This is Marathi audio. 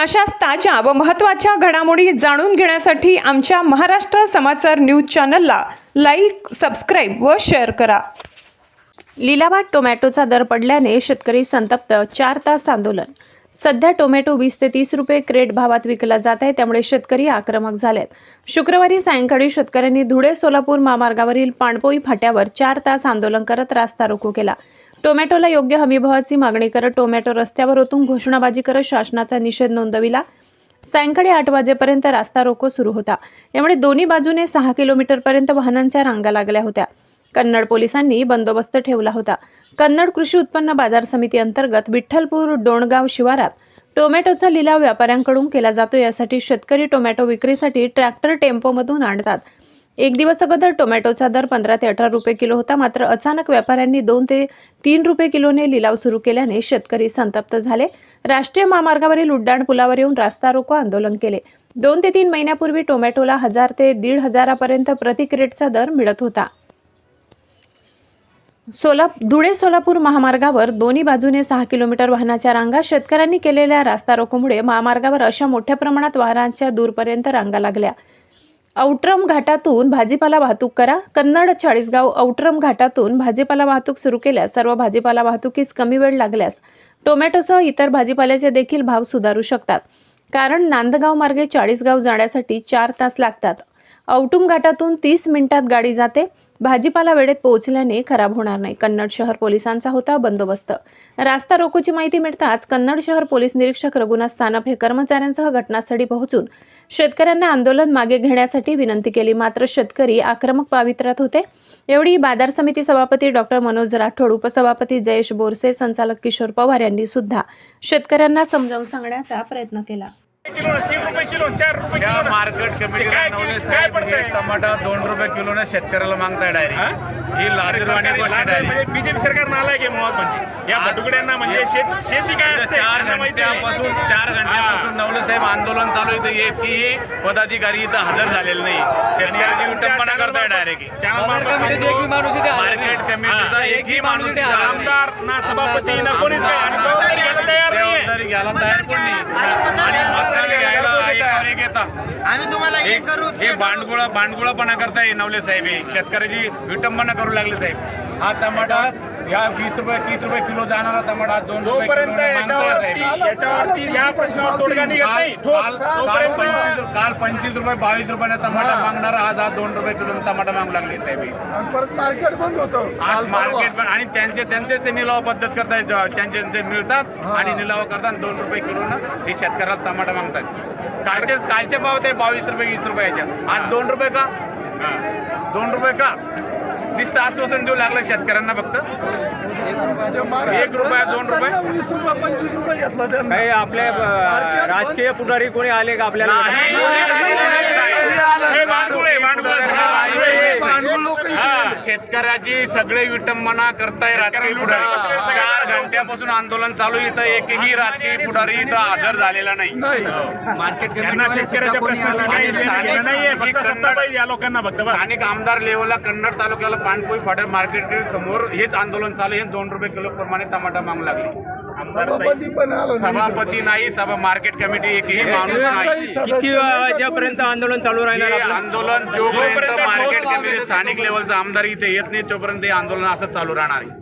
अशाच ताज्या व महत्त्वाच्या घडामोडी जाणून घेण्यासाठी आमच्या महाराष्ट्र समाचार न्यूज चॅनलला लाईक सबस्क्राईब व शेअर करा. लिलावात टोमॅटोचा दर पडल्याने शेतकरी संतप्त चार तास आंदोलन. सध्या टोमॅटो वीस ते तीस रुपये क्रेट भावात विकला जात आहे त्यामुळे शेतकरी आक्रमक झालेत. शुक्रवारी सायंकाळी शेतकऱ्यांनी धुळे सोलापूर महामार्गावरील पाणपोई फाट्यावर चार तास आंदोलन करत रास्ता रोको केला. टोमॅटोला योग्य हमीभावाची मागणी करत टोमॅटो रस्त्यावर ओतून घोषणाबाजी करत शासनाचा निषेध नोंदविला. सायंकाळी आठ वाजेपर्यंत रास्ता रोको सुरू होता. यामुळे दोन्ही बाजूने सहा किलोमीटरपर्यंत वाहनांच्या रांगा लागल्या होत्या. कन्नड पोलिसांनी बंदोबस्त ठेवला होता. कन्नड कृषी उत्पन्न बाजार समिती अंतर्गत विठ्ठलपूर डोणगाव शिवारात टोमॅटोचा लिलाव व्यापाऱ्यांकडून केला जातो. यासाठी शेतकरी टोमॅटो विक्रीसाठी ट्रॅक्टर टेम्पोमधून आणतात. एक दिवस अगोदर टोमॅटोचा दर पंधरा ते अठरा रुपये किलो होता. मात्र अचानक व्यापाऱ्यांनी दोन ते तीन रुपये किलोने लिलाव सुरू केल्याने शेतकरी संतप्त झाले. राष्ट्रीय महामार्गावरील उड्डाण पुलावर येऊन रास्ता रोको आंदोलन केले. दोन ते तीन महिन्यापूर्वी टोमॅटोला हजार ते दीड हजारापर्यंत प्रति क्रेटचा दर मिळत होता. सोला धुळे सोलापूर महामार्गावर दोन्ही बाजूने सहा किलोमीटर वाहनाच्या रांगा शेतकऱ्यांनी केलेल्या रास्ता रोकोमुळे महामार्गावर अशा मोठ्या प्रमाणात वाहनांच्या दूरपर्यंत रांगा लागल्या. औट्रम घाटातून भाजीपाला वाहतूक करा. कन्नड चाळीसगाव औट्रम घाटातून भाजीपाला वाहतूक सुरू केल्यास सर्व भाजीपाला वाहतुकीस कमी वेळ लागल्यास टोमॅटोसह इतर भाजीपाल्याचे देखील भाव सुधारू शकतात. कारण नांदगाव मार्गे चाळीसगाव जाण्यासाठी चार तास लागतात. औटुम घाटातून तीस मिनिटात गाडी जाते. भाजीपाला वेळेत पोहोचल्याने खराब होणार नाही. कन्नड शहर पोलिसांचा होता बंदोबस्त. रास्ता रोकोची माहिती मिळताच कन्नड शहर पोलीस निरीक्षक रघुनाथ सानप हे कर्मचाऱ्यांसह घटनास्थळी पोहोचून शेतकऱ्यांना आंदोलन मागे घेण्यासाठी विनंती केली. मात्र शेतकरी आक्रमक पावित्र्यात होते. एवढी बाजार समिती सभापती डॉक्टर मनोज राठोड उपसभापती जयेश बोरसे संचालक किशोर पवार यांनी सुद्धा शेतकऱ्यांना समजावून सांगण्याचा प्रयत्न केला. किलो तीन रुपये किलो चार रुपये या किलो मार्केट कमिटीला काय नवले काय साहेब हे पडतंय? टमाटा दोन रुपये किलोने शेतकऱ्याला मागताय हा? डायरेक्ट ही लाजीरवाणी गोष्ट डायरेक्ट बीजेपी सरकार नालाय की मुळात म्हणजे? या भटुकड्यांना म्हणजे शेत शेती काय असते? चार माहिती आहे. घंट्यापासून चार घंट्यापासून नवले साहेब आंदोलन चालू इथं एकही पदाधिकारी इथं हजर झालेले नाही. शेतकऱ्याची विटंबना करताय डायरेक्ट चॅनल मार्फत सांगतो. मार्केट कमिटीचा एकही माणूस इथं आला नाही. आमदार ना सभापती ना कोणीच काय आणि जबाबदारी घ्यायला तयार नाहीये. जबाबदारी घ्यायला तयार está. आम्ही तुम्हाला हे करू हे बांडगुळा बांडगुळापणा करताय नवले साहेब. हे शेतकऱ्याची विटंबना करू लागले साहेब. हा टमाटा या वीस रुपये तीस रुपये किलो जाणारा टमाटा दोन रुपये जोपर्यंत किलोने मागताय याच्यावरती साहेब. याच्यावरती या प्रश्नावर तोडगा निघत नाही. काल काल- काल पंचवीस काल रुपये बावीस रुपयाने टमाटा मागणारा आज आज दोन रुपये किलो टमाटा मागू लागले साहेब. हे. आणि परत मार्केट बंद होतं. आज मार्केट पण आणि त्यांचे त्यांचे ते निलाव पद्धत करतायत जेव्हा त्यांचे ते मिळतात आणि निलाव करतात दोन रुपये किलोनं हे शेतकऱ्याला टमाटा मागतात कालचे कालचे भाव ते बावीस रुपये वीस रुपयाच्या आज दोन रुपये का? दोन रुपये का? नुसतं आश्वासन देऊ लागलं शेतकऱ्यांना फक्त. एक रुपया, दोन रुपये? वीस रुपये पंचवीस रुपये घेतला काही आपले अ, राजकीय पुढारी कोणी आले का आपल्याला भांडूळ आहे, भांडूळ आहे, सगळं भांडूळ आहे. भांडवल लोक इथे हा. शेतकऱ्याची सगळे विटंबना करताय राजकीय पुढारी. चार घंट्यापासून आंदोलन चालू इथं. एकही राजकीय पुढारी इथं हजर झालेला नाही. नाही. त्यांना शेतकऱ्याच्या प्रश्नाला काही देणं घेणं नाहीये फक्त सत्ता पाहिजे या लोकांना फक्त. बस. स्थानिक आमदार लेवलला कन्नड तालुक्याला पाणपोई फाट्या मार्केट समोर हेच आंदोलन चालू आहे. दोन रुपये किलो प्रमाणे टमाटा मागू लागले. सभापती पण आलो नाही. सभापती नाही सभा मार्केट कमिटी एकही माणूस नाही. किती वाजेपर्यंत आंदोलन चालू राहणार हे आपलं आंदोलन जोपर्यंत जोपर्यंत मार्केट स्थानिक लेवलचा आमदार इथे येत नाही तोपर्यंत हे आंदोलन असंच चालू राहणार आहे.